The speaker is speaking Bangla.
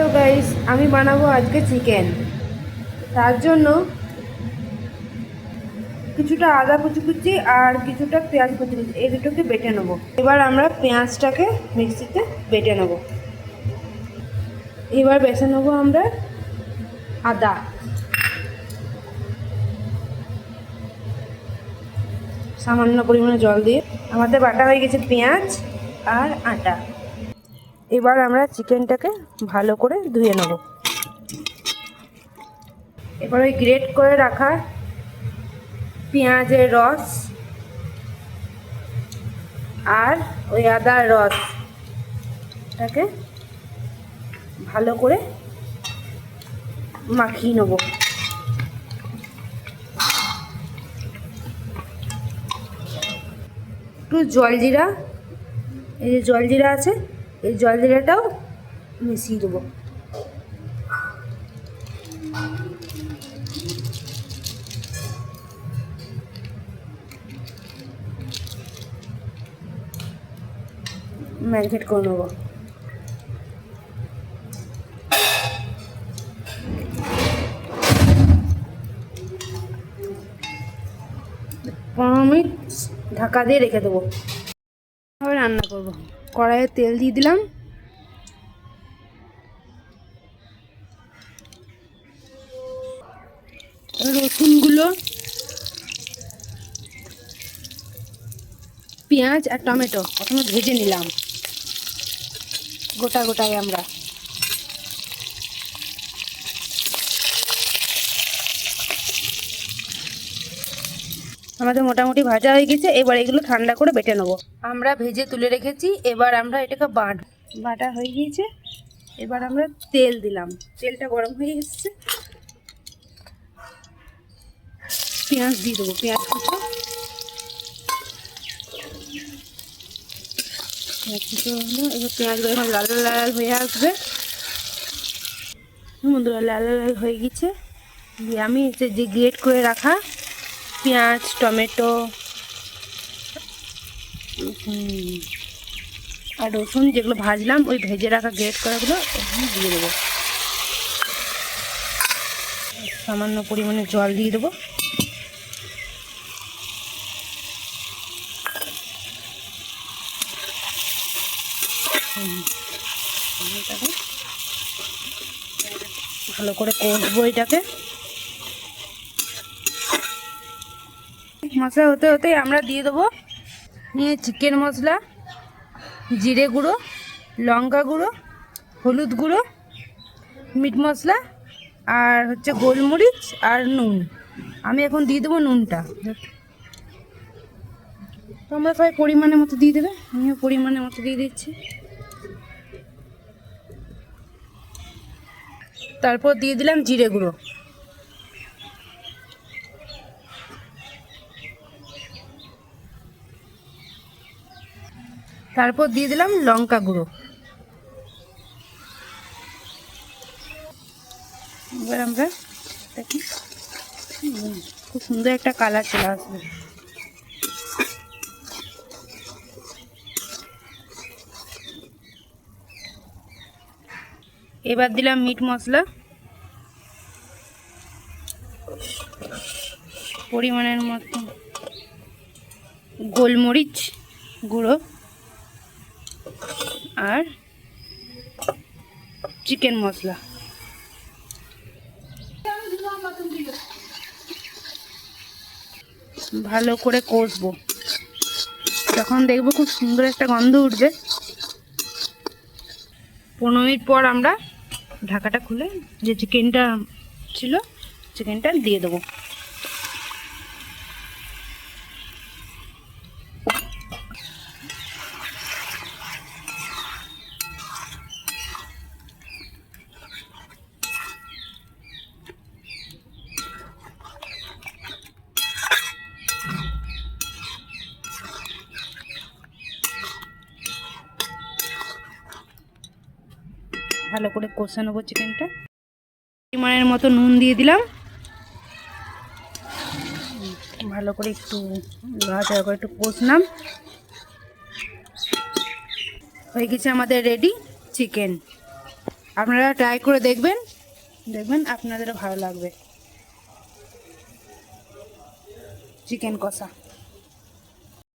হ্যালো গাইস, আমি বানাবো আজকে চিকেন। তার জন্য কিছুটা আদা কুচি কুচি আর কিছুটা পেঁয়াজ কুচি কুচি, এই দুটোকে বেটে নেব। এবার আমরা পেঁয়াজটাকে মিক্সিতে বেটে নেব। এবার বেছে নেব আমরা আদা। সামান্য পরিমাণে জল দিয়ে। আমাদের বাটা হয়ে গেছে পেঁয়াজ আর আটা। এবার আমরা চিকেনটাকে ভালো করে ধুয়ে নেব। এবার ওই গ্রেট করে রাখা পেঁয়াজের রস আর ওই আদার রসটাকে ভালো করে মাখিয়ে নেব। একটু জলজিরা এই যে জলজিরা আছে এই জলজিরাটাও মিশিয়ে দেবো। ম্যারিনেট করে নেব। পনেরো মিনিট ঢাকা দিয়ে রেখে দেবো। কড়াইয়ে তেল দিয়ে দিলাম। রসুনগুলো পেঁয়াজ আর টমেটো প্রথমে ভেজে নিলাম। গোটা গোটায় আমরা। আমাদের মোটামুটি ভাজা হয়ে গেছে, এবার এগুলো ঠান্ডা করে বেটে নেব। আমরা ভেজে তুলে রেখেছি, এবার আমরা এটাকে বাট, বাটা হয়ে গিয়েছে। এবার আমরা তেল দিলাম। তেলটা গরম হয়ে এসছে। পেঁয়াজ দিয়ে দেবো, পেঁয়াজ কুচো। পেঁয়াজ কুচো এবার পেঁয়াজগুলো লাল লাল হয়ে আসবে। বন্ধুরা, লাল লাল হয়ে গেছে দিয়ে আমি যে গ্রেট করে রাখা পেঁয়াজ, টমেটো আর রসুন যেগুলো ভাজলাম, ওই ভেজে রাখা গ্রেট করাগুলো এখানে দিয়ে দেবো। সামান্য পরিমাণে জল দিয়ে দেবো। ভালো করে কষবো এটাকে। মশলা হতে হতে আমরা দিয়ে দেবো। নিয়ে চিকেন মশলা, জিরে গুঁড়ো, লঙ্কা গুঁড়ো, হলুদ গুঁড়ো, মিট মশলা আর হচ্ছে গোলমরিচ আর নুন। আমি এখন দিয়ে দেবো নুনটা। তোমরা সবাই পরিমাণের মতো দিয়ে দেবে, আমিও পরিমাণের মতো দিয়ে দিচ্ছি। তারপর দিয়ে দিলাম জিরে গুঁড়ো। তারপর দিয়ে দিলাম লঙ্কা গুঁড়ো। এবার আমরা দেখি। খুব সুন্দর একটা কালার চলে আসবে। এবার দিলাম মিট মশলা। পরিমাণের মতো গোলমরিচ গুঁড়ো। আর চিকেন মশলা। ভালো করে কষবো। যখন দেখব খুব সুন্দর একটা গন্ধ উঠবে। পনেরো মিনিট পর আমরা ঢাকাটা খুলে যে চিকেনটা ছিল, চিকেনটা দিয়ে দেবো। ভালো করে কষে নেব চিকেনটা পরিমাণের মতো নুন দিয়ে দিলাম। ভালো করে একটু লাড়াচাড়া করে একটু কষলাম। হয়ে গেছে আমাদের রেডি চিকেন আপনারা ট্রাই করে দেখবেন। দেখবেন আপনাদেরও ভালো লাগবে। চিকেন কষা।